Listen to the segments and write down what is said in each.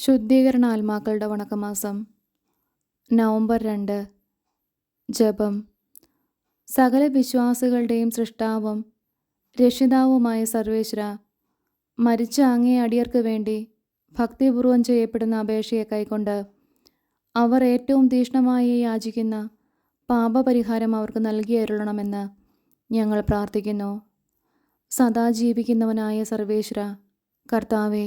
ശുദ്ധീകരണ ആത്മാക്കളുടെ വണക്കമാസം. നവംബർ രണ്ട്. ജപം. സകല വിശ്വാസികളുടെയും സൃഷ്ടാവും രക്ഷിതാവുമായ സർവേശ്വര മരിച്ച അങ്ങേ അടിയർക്ക് വേണ്ടി ഭക്തിപൂർവം ചെയ്യപ്പെടുന്ന അപേക്ഷയെ കൈക്കൊണ്ട് അവർ ഏറ്റവും തീഷ്ണമായി യാചിക്കുന്ന പാപപരിഹാരം അവർക്ക് നൽകിയരുളണമെന്ന് ഞങ്ങൾ പ്രാർത്ഥിക്കുന്നു. സദാ ജീവിക്കുന്നവനായ സർവേശ്വര കർത്താവെ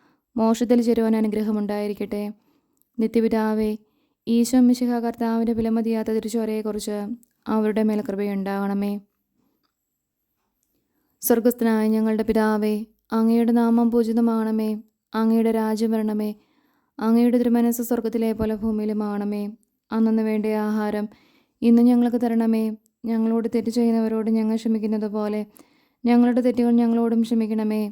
മോക്ഷത്തിൽ ചേരുവാൻ അനുഗ്രഹമുണ്ടായിരിക്കട്ടെ. നിത്യപിതാവേ ഈശോ മിശിഹ കർത്താവിന്റെ വിലമതിയാത്ത തിരിച്ചോരയെക്കുറിച്ച് അവരുടെ മേൽ കൃപയുണ്ടാകണമേ. സ്വർഗസ്ഥനായ ഞങ്ങളുടെ പിതാവേ അങ്ങയുടെ നാമം പൂജിതമാകണമേ. അങ്ങയുടെ രാജ്യം വരണമേ. അങ്ങയുടെ തിരുമനസ് സ്വർഗത്തിലെ പോലെ ഭൂമിയിലുമാകണമേ. അന്നു വേണ്ട ആഹാരം ഇന്ന് ഞങ്ങൾക്ക് തരണമേ. ഞങ്ങളോട് തെറ്റ് ചെയ്യുന്നവരോട് ഞങ്ങൾ ക്ഷമിക്കുന്നത് പോലെ ഞങ്ങളുടെ തെറ്റുകൾ ഞങ്ങളോടും ക്ഷമിക്കണമേ.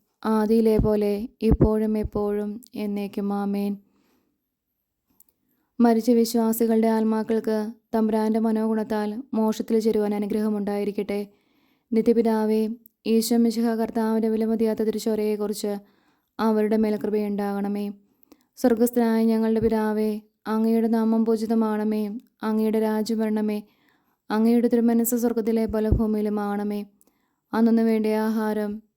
ആദിയിലെ പോലെ ഇപ്പോഴും എപ്പോഴും എന്നേക്കും ആമേൻ. മരിച്ച വിശ്വാസികളുടെ ആത്മാക്കൾക്ക് തമ്പുരാന്റെ മനോഗുണത്താൽ മോക്ഷത്തിൽ ചേരുവാൻ അനുഗ്രഹമുണ്ടായിരിക്കട്ടെ. നിത്യപിതാവേ ഈശോ മിശിഹ കർത്താവിന്റെ വിലമതിയാത്ത തിരിച്ചോരയെക്കുറിച്ച് അവരുടെ മേൽ കൃപയുണ്ടാകണമേ. സ്വർഗസ്ഥനായ ഞങ്ങളുടെ പിതാവേ അങ്ങയുടെ നാമം പൂജിതമാണമേ. അങ്ങയുടെ രാജ്യം വരണമേ. അങ്ങയുടെ തിരുമനസ് സ്വർഗത്തിലെ പല ഭൂമിയിലും ആണമേ. അന്നു വേണ്ട ആഹാരം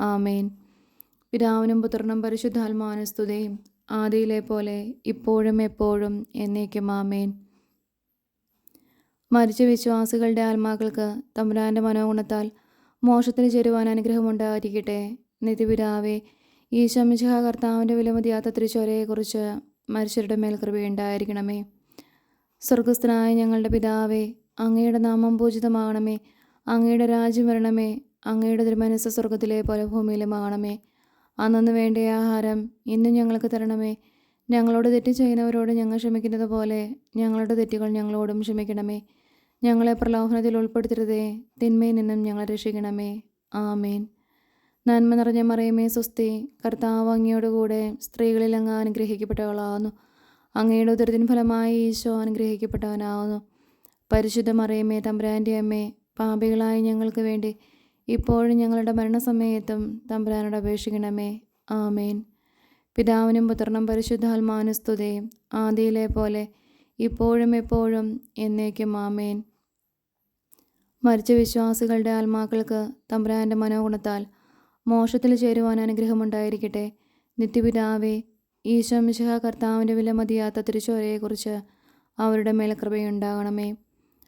ആമേൻ. പിതാവിനും പുത്രനും പരിശുദ്ധാത്മാവിനും സ്തുതിയും ആദിയിലെ പോലെ ഇപ്പോഴും എപ്പോഴും എന്നേക്കും ആമേൻ. മരിച്ച വിശ്വാസികളുടെ ആത്മാക്കൾക്ക് തമ്പുരാന്റെ മനോഗുണത്താൽ മോക്ഷത്തിന് ചേരുവാൻ അനുഗ്രഹമുണ്ടായിരിക്കട്ടെ. നിതിപിതാവെ ഈ ശംശഹ കർത്താവിന്റെ വിലമതിയാത്ത തിരിച്ചോരയെക്കുറിച്ച് മരിച്ചവരുടെ മേൽ കൃപയുണ്ടായിരിക്കണമേ സ്വർഗസ്ഥനായ ഞങ്ങളുടെ പിതാവേ അങ്ങയുടെ നാമം പൂജിതമാകണമേ. അങ്ങയുടെ രാജ്യം വരണമേ. അങ്ങയുടെ തിരുമനസ് സ്വർഗത്തിലെ പോലെ ഭൂമിയിലും ആകണമേ അന്നു വേണ്ട ആഹാരം ഇന്നും ഞങ്ങൾക്ക് തരണമേ. ഞങ്ങളോട് തെറ്റ് ചെയ്യുന്നവരോട് ഞങ്ങൾ ക്ഷമിക്കുന്നത് പോലെ ഞങ്ങളുടെ തെറ്റുകൾ ഞങ്ങളോടും ക്ഷമിക്കണമേ. ഞങ്ങളെ പ്രലോഭനത്തിൽ ഉൾപ്പെടുത്തരുതേ. തിന്മയിൽ നിന്നും ഞങ്ങളെ രക്ഷിക്കണമേ. ആമേൻ. നന്മ നിറഞ്ഞ മറിയമേ സുസ്തി. കർത്താവ് അങ്ങയോട് കൂടെ സ്ത്രീകളിൽ അങ്ങ് അനുഗ്രഹിക്കപ്പെട്ടവളാകുന്നു. അങ്ങയുടെ ഉദരത്തിന് ഫലമായി ഈശോ അനുഗ്രഹിക്കപ്പെട്ടവനാകുന്നു. പരിശുദ്ധ മറിയമേ തമ്പുരാന്റെ അമ്മേ പാപികളായ ഞങ്ങൾക്ക് വേണ്ടി ഇപ്പോഴും ഞങ്ങളുടെ മരണസമയത്തും തമ്പുരാനോട് അപേക്ഷിക്കണമേ. ആമേൻ. പിതാവിനും പുത്രനും പരിശുദ്ധാത്മാവിനും സ്തുതയും ആദിയിലെ പോലെ ഇപ്പോഴും എപ്പോഴും എന്നേക്കും ആമേൻ. മരിച്ച വിശ്വാസികളുടെ ആത്മാക്കൾക്ക് തമ്പുരാന്റെ മനോഗുണത്താൽ മോക്ഷത്തിൽ ചേരുവാൻ അനുഗ്രഹമുണ്ടായിരിക്കട്ടെ. നിത്യപിതാവേ ഈശോ കർത്താവിന്റെ വിലമതിയാത്ത തിരിച്ചോരയെക്കുറിച്ച് അവരുടെ മേൽ കൃപയുണ്ടാകണമേ.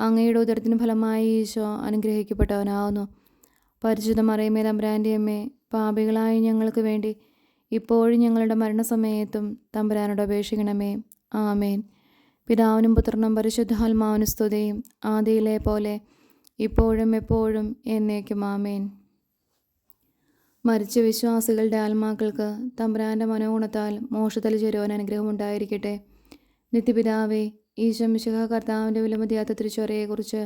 അങ്ങയുടെ ഉദരത്തിന് ഫലമായി ഈശോ അനുഗ്രഹിക്കപ്പെട്ടവനാവുന്നു. പരിശുദ്ധ അറിയമേ തമ്പുരാന്റെ അമ്മേ പാപികളായ ഞങ്ങൾക്ക് വേണ്ടി ഇപ്പോഴും ഞങ്ങളുടെ മരണസമയത്തും തമ്പുരാനോട് അപേക്ഷിക്കണമേ. ആമേൻ. പിതാവിനും പുത്രനും പരിശുദ്ധാത്മാവിനും സ്തുതിയും ആദിയിലെ പോലെ ഇപ്പോഴും എപ്പോഴും എന്നേക്കും ആമേൻ. മരിച്ച വിശ്വാസികളുടെ ആത്മാക്കൾക്ക് തമ്പുരാന്റെ മനോഗുണത്താൽ മോക്ഷത്തിൽ ചേരുവാൻ അനുഗ്രഹമുണ്ടായിരിക്കട്ടെ നിത്യപിതാവേ ഈശോ മിശിഹ കർത്താവിന്റെ വിലമതിയാത്ത തിരിച്ചൊരയെക്കുറിച്ച്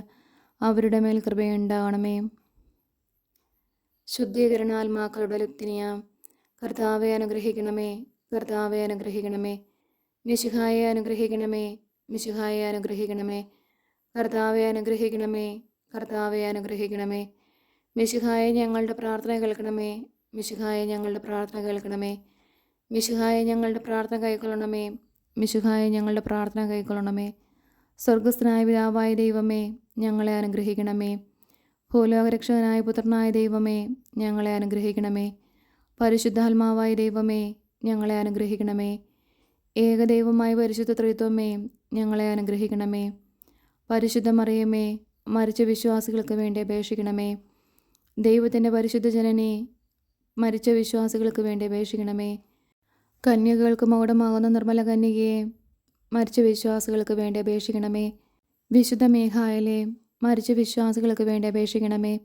അവരുടെ മേൽ കൃപയുണ്ടാകണമേ ശുദ്ധീകരണ ആത്മാക്കളുടെ ലുപ്തിനിയാം കർത്താവെ അനുഗ്രഹിക്കണമേ കർത്താവെ അനുഗ്രഹിക്കണമേ മിശിഹായെ അനുഗ്രഹിക്കണമേ മിശിഹായെ അനുഗ്രഹിക്കണമേ കർത്താവെ അനുഗ്രഹിക്കണമേ കർത്താവെ അനുഗ്രഹിക്കണമേ മിശിഹായെ ഞങ്ങളുടെ പ്രാർത്ഥന കേൾക്കണമേ മിശിഹായെ ഞങ്ങളുടെ പ്രാർത്ഥന കേൾക്കണമേ മിശിഹായെ ഞങ്ങളുടെ പ്രാർത്ഥന കൈക്കൊള്ളണമേ മിശിഹായെ ഞങ്ങളുടെ പ്രാർത്ഥന കൈക്കൊള്ളണമേ. സ്വർഗസ്ഥനായ പിതാവായ ദൈവമേ ഞങ്ങളെ അനുഗ്രഹിക്കണമേ. ഭൂലോകരക്ഷകനായ പുത്രനായ ദൈവമേ ഞങ്ങളെ അനുഗ്രഹിക്കണമേ. പരിശുദ്ധാത്മാവായ ദൈവമേ ഞങ്ങളെ അനുഗ്രഹിക്കണമേ. ഏകദൈവമായ പരിശുദ്ധ ത്രിത്വമേ ഞങ്ങളെ അനുഗ്രഹിക്കണമേ. പരിശുദ്ധ മറിയമേ മരിച്ച വിശ്വാസികൾക്ക് വേണ്ടി അപേക്ഷിക്കണമേ. ദൈവത്തിന്റെ പരിശുദ്ധ ജനനെ മരിച്ച വിശ്വാസികൾക്ക് വേണ്ടി അപേക്ഷിക്കണമേ. കന്യകൾക്ക് മൗഢമാകുന്ന നിർമ്മല കന്യകയെ മരിച്ച വിശ്വാസികൾക്ക് വേണ്ടി അപേക്ഷിക്കണമേ. വിശുദ്ധ മേഘായലെ മരിച്ച വിശ്വാസികൾക്ക് വേണ്ടി അപേക്ഷിക്കണമേ.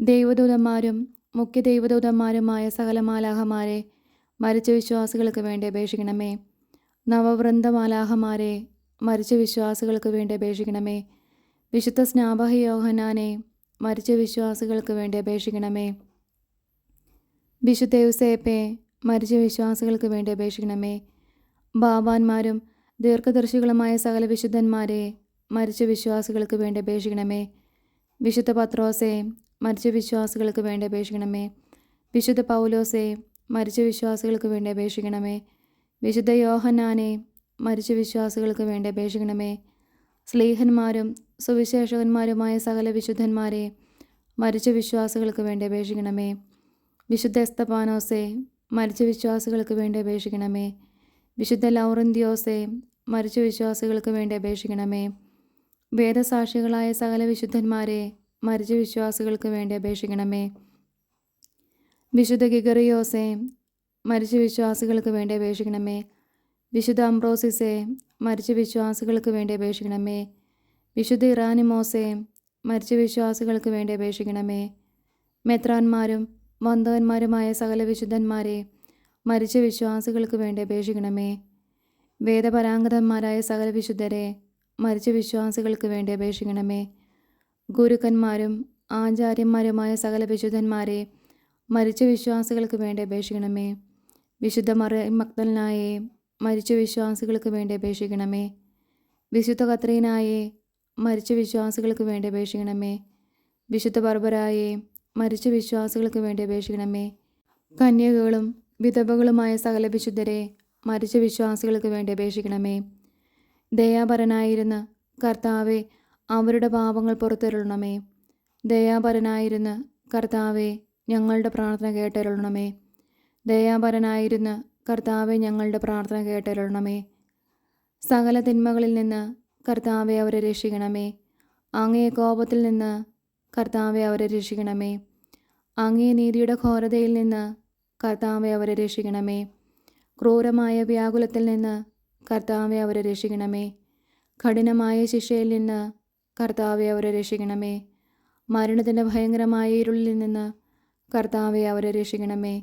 ദൈവദൂതന്മാരും മുഖ്യ ദൈവദൂതന്മാരുമായ സകല മാലാഹമാരെ മരിച്ച വിശ്വാസികൾക്ക് വേണ്ടി അപേക്ഷിക്കണമേ. നവവൃന്ദ മാലാഹമാരെ മരിച്ച വിശ്വാസികൾക്ക് വേണ്ടി അപേക്ഷിക്കണമേ. വിശുദ്ധ സ്നാപക യോഹനാനെ മരിച്ച വിശ്വാസികൾക്ക് വേണ്ടി അപേക്ഷിക്കണമേ. വിശുദ്ധ യുസേപ്പെ മരിച്ച വിശ്വാസികൾക്ക് വേണ്ടി അപേക്ഷിക്കണമേ. ബാബാന്മാരും ദീർഘദർശികളുമായ സകല വിശുദ്ധന്മാരെ മരിച്ച വിശ്വാസികൾക്ക് വേണ്ടി അപേക്ഷിക്കണമേ. വിശുദ്ധ പത്രോസെ മരിച്ച വിശ്വാസികൾക്ക് വേണ്ടി അപേക്ഷിക്കണമേ. വിശുദ്ധ പൗലോസെ മരിച്ച വിശ്വാസികൾക്ക് വേണ്ടി അപേക്ഷിക്കണമേ. വിശുദ്ധ യോഹന്നാനെ മരിച്ച വിശ്വാസികൾക്ക് വേണ്ടി അപേക്ഷിക്കണമേ. സ്ലീഹന്മാരും സുവിശേഷകന്മാരുമായ സകല വിശുദ്ധന്മാരെ മരിച്ച വിശ്വാസികൾക്ക് വേണ്ടി അപേക്ഷിക്കണമേ. വിശുദ്ധ എസ്തപാനോസെ മരിച്ച വിശ്വാസികൾക്ക് വേണ്ടി അപേക്ഷിക്കണമേ. വിശുദ്ധ ലൗറന്തിയോസെ മരിച്ച വിശ്വാസികൾക്ക് വേണ്ടി അപേക്ഷിക്കണമേ. വേദസാക്ഷികളായ സകല വിശുദ്ധന്മാരെ മരിച്ച വിശ്വാസികൾക്ക് വേണ്ടി അപേക്ഷിക്കണമേ. വിശുദ്ധ ഗിഗറിയോസെ മരിച്ച വിശ്വാസികൾക്ക് വേണ്ടി അപേക്ഷിക്കണമേ. വിശുദ്ധ അംബ്രോസിസെ മരിച്ച വിശ്വാസികൾക്ക് വേണ്ടി അപേക്ഷിക്കണമേ. വിശുദ്ധ ഇറാനിമോസെ മരിച്ച വിശ്വാസികൾക്ക് വേണ്ടി അപേക്ഷിക്കണമേ. മെത്രാന്മാരും വന്ധവന്മാരുമായ സകല വിശുദ്ധന്മാരെ മരിച്ച വിശ്വാസികൾക്ക് വേണ്ടി അപേക്ഷിക്കണമേ. വേദപരാംഗതന്മാരായ സകല വിശുദ്ധരെ മരിച്ച വിശ്വാസികൾക്ക് വേണ്ടി അപേക്ഷിക്കണമേ. ഗുരുക്കന്മാരും ആചാര്യന്മാരുമായ സകല വിശുദ്ധന്മാരെ മരിച്ച വിശ്വാസികൾക്ക് വേണ്ടി അപേക്ഷിക്കണമേ. വിശുദ്ധ മറ മരിച്ച വിശ്വാസികൾക്ക് വേണ്ടി അപേക്ഷിക്കണമേ. വിശുദ്ധ കത്രീനായെ മരിച്ച വിശ്വാസികൾക്ക് വേണ്ടി അപേക്ഷിക്കണമേ. വിശുദ്ധ ബർബരായെ മരിച്ച വിശ്വാസികൾക്ക് വേണ്ടി അപേക്ഷിക്കണമേ. കന്യകകളും വിധവകളുമായ സകല വിശുദ്ധരെ മരിച്ച വിശ്വാസികൾക്ക് വേണ്ടി അപേക്ഷിക്കണമേ. ദയാപരനായിരുന്ന് കർത്താവെ അവരുടെ പാപങ്ങൾ പുറത്തരുളണമേ. ദയാപരനായിരുന്ന് കർത്താവെ ഞങ്ങളുടെ പ്രാർത്ഥന കേട്ടരുളണമേ. ദയാപരനായിരുന്ന് കർത്താവെ ഞങ്ങളുടെ പ്രാർത്ഥന കേട്ടരുളണമേ. സകല തിന്മകളിൽ നിന്ന് കർത്താവെ അവരെ രക്ഷിക്കണമേ. അങ്ങേ കോപത്തിൽ നിന്ന് കർത്താവെ അവരെ രക്ഷിക്കണമേ. അങ്ങേ നീതിയുടെ ഘോരതയിൽ നിന്ന് കർത്താവെ അവരെ രക്ഷിക്കണമേ. ക്രൂരമായ വ്യാകുലത്തിൽ നിന്ന് കർത്താവെ അവരെ രക്ഷിക്കണമേ. കഠിനമായ ശിക്ഷയിൽ നിന്ന് കർത്താവെ അവരെ രക്ഷിക്കണമേ. മരണത്തിന്റെ ഭയങ്കരമായ ഇരുളിൽ നിന്ന് കർത്താവെ അവരെ രക്ഷിക്കണമേ.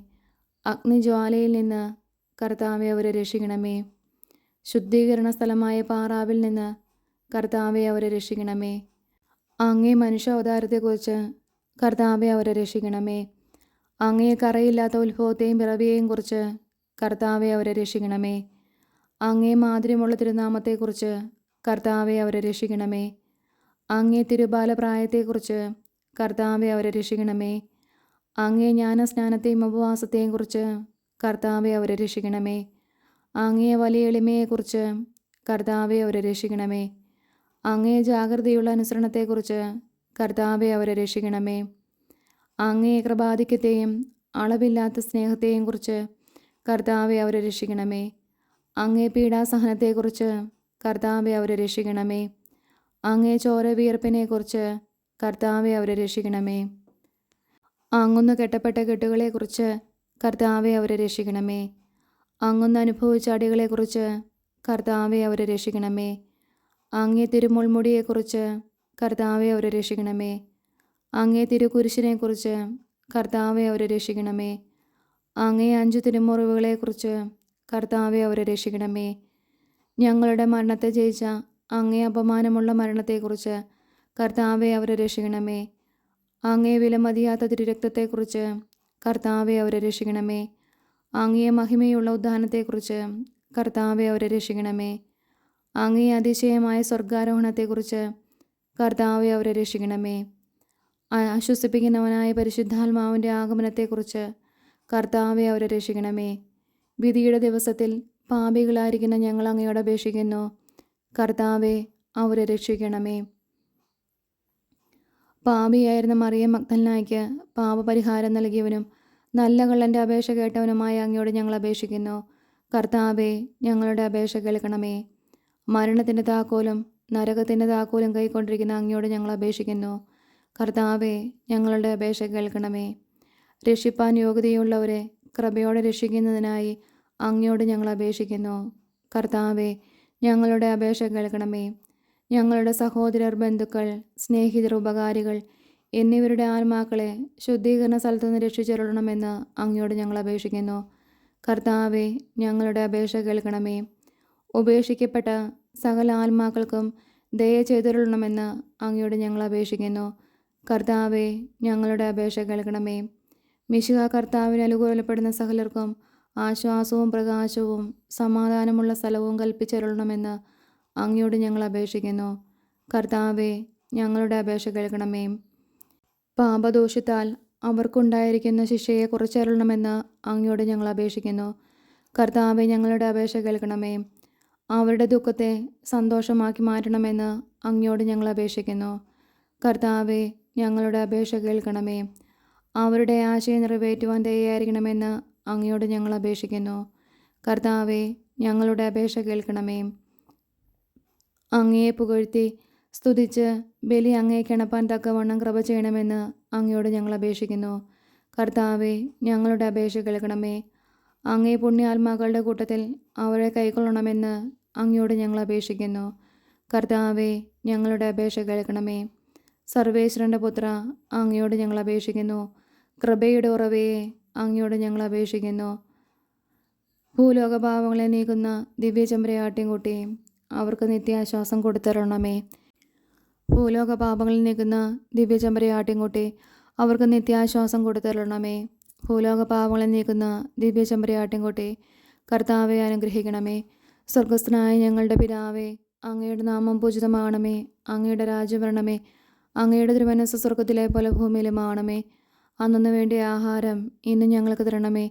അഗ്നിജ്വാലയിൽ നിന്ന് കർത്താവെ അവരെ രക്ഷിക്കണമേ. ശുദ്ധീകരണ സ്ഥലമായ പാറാവിൽ നിന്ന് കർത്താവെ അവരെ രക്ഷിക്കണമേ. അങ്ങേ മനുഷ്യ അവതാരത്തെക്കുറിച്ച് കർത്താവെ അവരെ രക്ഷിക്കണമേ. അങ്ങയെ കറയില്ലാത്ത ഉത്ഭവത്തെയും പിറവിയെയും കുറിച്ച് കർത്താവെ അവരെ രക്ഷിക്കണമേ. അങ്ങേ മാധുര്യമുള്ള തിരുനാമത്തെക്കുറിച്ച് കർത്താവെ അവരെ രക്ഷിക്കണമേ. അങ്ങേ തിരുബാലപ്രായത്തെക്കുറിച്ച് കർത്താവെ അവരെ രക്ഷിക്കണമേ. അങ്ങേ ജ്ഞാനസ്നാനത്തെയും ഉപവാസത്തെയും കുറിച്ച് കർത്താവെ അവരെ രക്ഷിക്കണമേ. അങ്ങേ വലിയ എളിമയെക്കുറിച്ച് കർത്താവെ അവരെ രക്ഷിക്കണമേ. അങ്ങേ ജാഗ്രതയുള്ള അനുസരണത്തെക്കുറിച്ച് കർത്താവെ അവരെ രക്ഷിക്കണമേ. അങ്ങേ കൃപാധിക്യത്തെയും അളവില്ലാത്ത സ്നേഹത്തെയും കുറിച്ച് കർത്താവെ അവരെ രക്ഷിക്കണമേ. അങ്ങേ പീഡാസഹനത്തെക്കുറിച്ച് കർത്താവെ അവരെ രക്ഷിക്കണമേ. അങ്ങേ ചോര വിയർപ്പിനെക്കുറിച്ച് കർത്താവെ അവരെ രക്ഷിക്കണമേ. അങ്ങുന്ന് കെട്ടപ്പെട്ട കെട്ടുകളെക്കുറിച്ച് കർത്താവെ അവരെ രക്ഷിക്കണമേ. അങ്ങുന്ന് അനുഭവിച്ച അടികളെക്കുറിച്ച് കർത്താവെ അവരെ രക്ഷിക്കണമേ. അങ്ങേ തിരുമുൾമുടിയെക്കുറിച്ച് കർത്താവെ അവരെ രക്ഷിക്കണമേ. അങ്ങേ തിരുക്കുരിശിനെക്കുറിച്ച് കർത്താവെ അവരെ രക്ഷിക്കണമേ. അങ്ങേ അഞ്ചു തിരുമുറിവുകളെക്കുറിച്ച് കർത്താവെ അവരെ രക്ഷിക്കണമേ. ഞങ്ങളുടെ മരണത്തെ ജയിച്ച അങ്ങേ അപമാനമുള്ള മരണത്തെക്കുറിച്ച് കർത്താവെ അവരെ രക്ഷിക്കണമേ. അങ്ങേ വിലമതിയാത്ത തിരുരക്തത്തെക്കുറിച്ച് കർത്താവെ അവരെ രക്ഷിക്കണമേ. അങ്ങേ മഹിമയുള്ള ഉദ്ധാനത്തെക്കുറിച്ച് കർത്താവെ അവരെ രക്ഷിക്കണമേ. അങ്ങേ അതിശയമായ സ്വർഗാരോഹണത്തെക്കുറിച്ച് കർത്താവെ അവരെ രക്ഷിക്കണമേ. ആശ്വസിപ്പിക്കുന്നവനായ പരിശുദ്ധാത്മാവിന്റെ ആഗമനത്തെക്കുറിച്ച് കർത്താവെ അവരെ രക്ഷിക്കണമേ. വിധിയുടെ ദിവസത്തിൽ പാപികളായിരിക്കുന്ന ഞങ്ങൾ അങ്ങയോട് അപേക്ഷിക്കുന്നു. കർത്താവെ അവരെ രക്ഷിക്കണമേ. പാപിയായിരുന്ന മറിയ മഗ്ദലനായ്ക്ക് പാപപരിഹാരം നൽകിയവനും നല്ല കള്ളന്റെ അപേക്ഷ കേട്ടവനുമായി അങ്ങയോട് ഞങ്ങൾ അപേക്ഷിക്കുന്നു. കർത്താവെ ഞങ്ങളുടെ അപേക്ഷ കേൾക്കണമേ. മരണത്തിന്റെ താക്കോലും നരകത്തിന്റെ താക്കോലും കൈക്കൊണ്ടിരിക്കുന്ന അങ്ങയോട് ഞങ്ങൾ അപേക്ഷിക്കുന്നു. കർത്താവെ ഞങ്ങളുടെ അപേക്ഷ കേൾക്കണമേ. രക്ഷിപ്പാൻ യോഗ്യതയുള്ളവരെ കൃപയോടെ രക്ഷിക്കുന്നതിനായി അങ്ങയോട് ഞങ്ങൾ അപേക്ഷിക്കുന്നു. കർത്താവെ ഞങ്ങളുടെ അപേക്ഷ കേൾക്കണമേ. ഞങ്ങളുടെ സഹോദരർ ബന്ധുക്കൾ സ്നേഹിതർ ഉപകാരികൾ എന്നിവരുടെ ആത്മാക്കളെ ശുദ്ധീകരണ സ്ഥലത്തുനിന്ന് രക്ഷിച്ചിരണമെന്ന് അങ്ങയോട് ഞങ്ങൾ അപേക്ഷിക്കുന്നു. കർത്താവെ ഞങ്ങളുടെ അപേക്ഷ കേൾക്കണമേ. ഉപേക്ഷിക്കപ്പെട്ട സകല ആത്മാക്കൾക്കും ദയ ചെയ്തിരുളണമെന്ന് അങ്ങയോട് ഞങ്ങൾ അപേക്ഷിക്കുന്നു. കർത്താവെ ഞങ്ങളുടെ അപേക്ഷ കേൾക്കണമേ. മിശിക കർത്താവിന് അനുകൂലപ്പെടുന്ന സകലർക്കും ആശ്വാസവും പ്രകാശവും സമാധാനമുള്ള സ്ഥലവും കൽപ്പിച്ചരുളണമെന്ന് അങ്ങയോട് ഞങ്ങൾ അപേക്ഷിക്കുന്നു. കർത്താവെ ഞങ്ങളുടെ അപേക്ഷ കേൾക്കണമേ. പാപദോഷത്താൽ അവർക്കുണ്ടായിരിക്കുന്ന ശിക്ഷയെ കുറച്ചരുളണമെന്ന് അങ്ങയോട് ഞങ്ങൾ അപേക്ഷിക്കുന്നു. കർത്താവെ ഞങ്ങളുടെ അപേക്ഷ കേൾക്കണമേ. അവരുടെ ദുഃഖത്തെ സന്തോഷമാക്കി മാറ്റണമെന്ന് അങ്ങയോട് ഞങ്ങൾ അപേക്ഷിക്കുന്നു. കർത്താവെ ഞങ്ങളുടെ അപേക്ഷ കേൾക്കണമേ. അവരുടെ ആശയം നിറവേറ്റുവാൻ തയ്യായിരിക്കണമെന്ന് അങ്ങയോട് ഞങ്ങൾ അപേക്ഷിക്കുന്നു. കർത്താവെ ഞങ്ങളുടെ അപേക്ഷ കേൾക്കണമേ. അങ്ങയെ പുകഴ്ത്തി സ്തുതിച്ച് ബലി അങ്ങേ കിണപ്പാൻ തക്കവണ്ണം കൃപ ചെയ്യണമെന്ന് അങ്ങയോട് ഞങ്ങൾ അപേക്ഷിക്കുന്നു. കർത്താവെ ഞങ്ങളുടെ അപേക്ഷ കേൾക്കണമേ. അങ്ങേ പുണ്യാത്മാക്കളുടെ കൂട്ടത്തിൽ അവരെ കൈക്കൊള്ളണമെന്ന് അങ്ങയോട് ഞങ്ങൾ അപേക്ഷിക്കുന്നു. കർത്താവെ ഞങ്ങളുടെ അപേക്ഷ കേൾക്കണമേ. സർവേശ്വരന്റെ പുത്ര അങ്ങയോട് ഞങ്ങൾ അപേക്ഷിക്കുന്നു. കൃപയുടെ ഉറവയെ അങ്ങയോട് ഞങ്ങൾ അപേക്ഷിക്കുന്നു. ഭൂലോകഭാവങ്ങളെ നീക്കുന്ന ദിവ്യചമ്പരയാട്ടിയും കൂട്ടിയും അവർക്ക് നിത്യാശ്വാസം കൊടുത്തരണമേ. ഭൂലോകഭാവങ്ങളിൽ നീക്കുന്ന ദിവ്യചമ്പരയാട്ടിയും കുട്ടി അവർക്ക് നിത്യാശ്വാസം കൊടുത്തരണമേ. ഭൂലോക പാവങ്ങളെ നീക്കുന്ന ദിവ്യ കുട്ടി കർത്താവെ അനുഗ്രഹിക്കണമേ. സ്വർഗസ്ഥനായ ഞങ്ങളുടെ പിതാവേ അങ്ങയുടെ നാമം പൂജിതമാണമേ അങ്ങയുടെ രാജ്യം വരണമേ. അങ്ങയുടെ തിരുമനസ് സ്വർഗത്തിലെ പോലെ ഭൂമിയിലുമാണമേ അന്നു വേണ്ടിയ ആഹാരം ഇന്ന് ഞങ്ങൾക്ക് തരണമേ.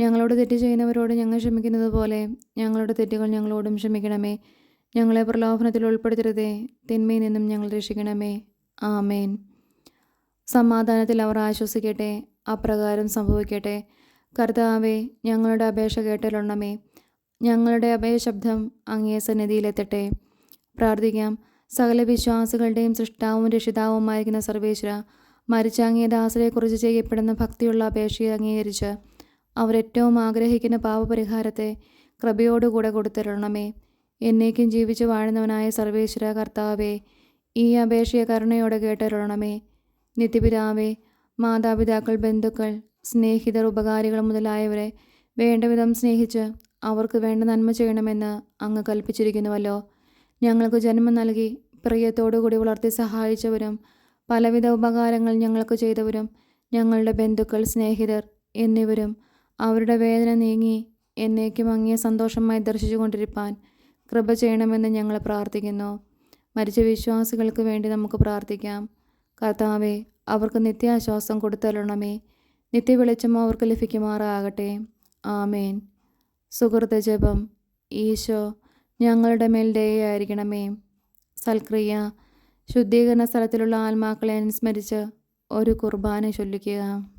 ഞങ്ങളോട് തെറ്റ് ചെയ്യുന്നവരോട് ഞങ്ങൾ ക്ഷമിക്കുന്നത് പോലെ ഞങ്ങളുടെ തെറ്റുകൾ ഞങ്ങളോടും ക്ഷമിക്കണമേ. ഞങ്ങളെ പ്രലോഭനത്തിൽ ഉൾപ്പെടുത്തരുതേ. തിന്മയിൽ നിന്നും ഞങ്ങൾ രക്ഷിക്കണമേ. ആമേൻ. സമാധാനത്തിൽ അവർ ആശ്വസിക്കട്ടെ. അപ്രകാരം സംഭവിക്കട്ടെ. കർത്താവേ ഞങ്ങളുടെ അപേക്ഷ കേട്ടലുണ്ണമേ ഞങ്ങളുടെ അഭയശബ്ദം അങ്ങേ സന്നിധിയിലെത്തട്ടെ. പ്രാർത്ഥിക്കാം. സകല വിശ്വാസികളുടെയും സൃഷ്ടാവും രക്ഷിതാവുമായിരിക്കുന്ന സർവേശ്വര മരിച്ച അങ്ങേ ദാസരെക്കുറിച്ച് ചെയ്യപ്പെടുന്ന ഭക്തിയുള്ള അപേക്ഷയെ അംഗീകരിച്ച് അവരേറ്റവും ആഗ്രഹിക്കുന്ന പാപപരിഹാരത്തെ കൃപയോടുകൂടെ കൊടുത്തിരണമേ എന്നേക്കും ജീവിച്ചു വാഴുന്നവനായ സർവേശ്വര കർത്താവേ ഈ അപേക്ഷയെ കരുണയോടെ കേട്ടരുളണമേ നിത്യപിതാവേ മാതാപിതാക്കൾ ബന്ധുക്കൾ സ്നേഹിതർ ഉപകാരികൾ മുതലായവരെ വേണ്ടവിധം സ്നേഹിച്ച് അവർക്ക് വേണ്ട നന്മ ചെയ്യണമെന്ന് അങ്ങ് കൽപ്പിച്ചിരിക്കുന്നുവല്ലോ. ഞങ്ങൾക്ക് ജന്മം നൽകി പ്രിയത്തോടുകൂടി വളർത്തി സഹായിച്ചവരും പലവിധ ഉപകാരങ്ങൾ ഞങ്ങൾക്ക് ചെയ്തവരും ഞങ്ങളുടെ ബന്ധുക്കൾ സ്നേഹിതർ എന്നിവരും അവരുടെ വേദന നീങ്ങി എന്നേക്കും അങ്ങേ സന്തോഷമായി ദർശിച്ചു കൊണ്ടിരിപ്പാൻ കൃപ ചെയ്യണമെന്ന് ഞങ്ങൾ പ്രാർത്ഥിക്കുന്നു. മരിച്ച വിശ്വാസികൾക്ക് വേണ്ടി നമുക്ക് പ്രാർത്ഥിക്കാം. കർത്താവെ അവർക്ക് നിത്യാശ്വാസം കൊടുത്തരണമേ നിത്യവെളിച്ചം അവർക്ക് ലഭിക്കുമാറാകട്ടെ. ആമേൻ. സുഹൃത്ത് ജപം. ഈശോ ഞങ്ങളുടെ മേൽ ദയായിരിക്കണമേ സൽക്രിയ. ശുദ്ധീകരണ സ്ഥലത്തിലുള്ള ആത്മാക്കളെ അനുസ്മരിച്ച് ഒരു കുർബാന ചൊല്ലിക്കുക.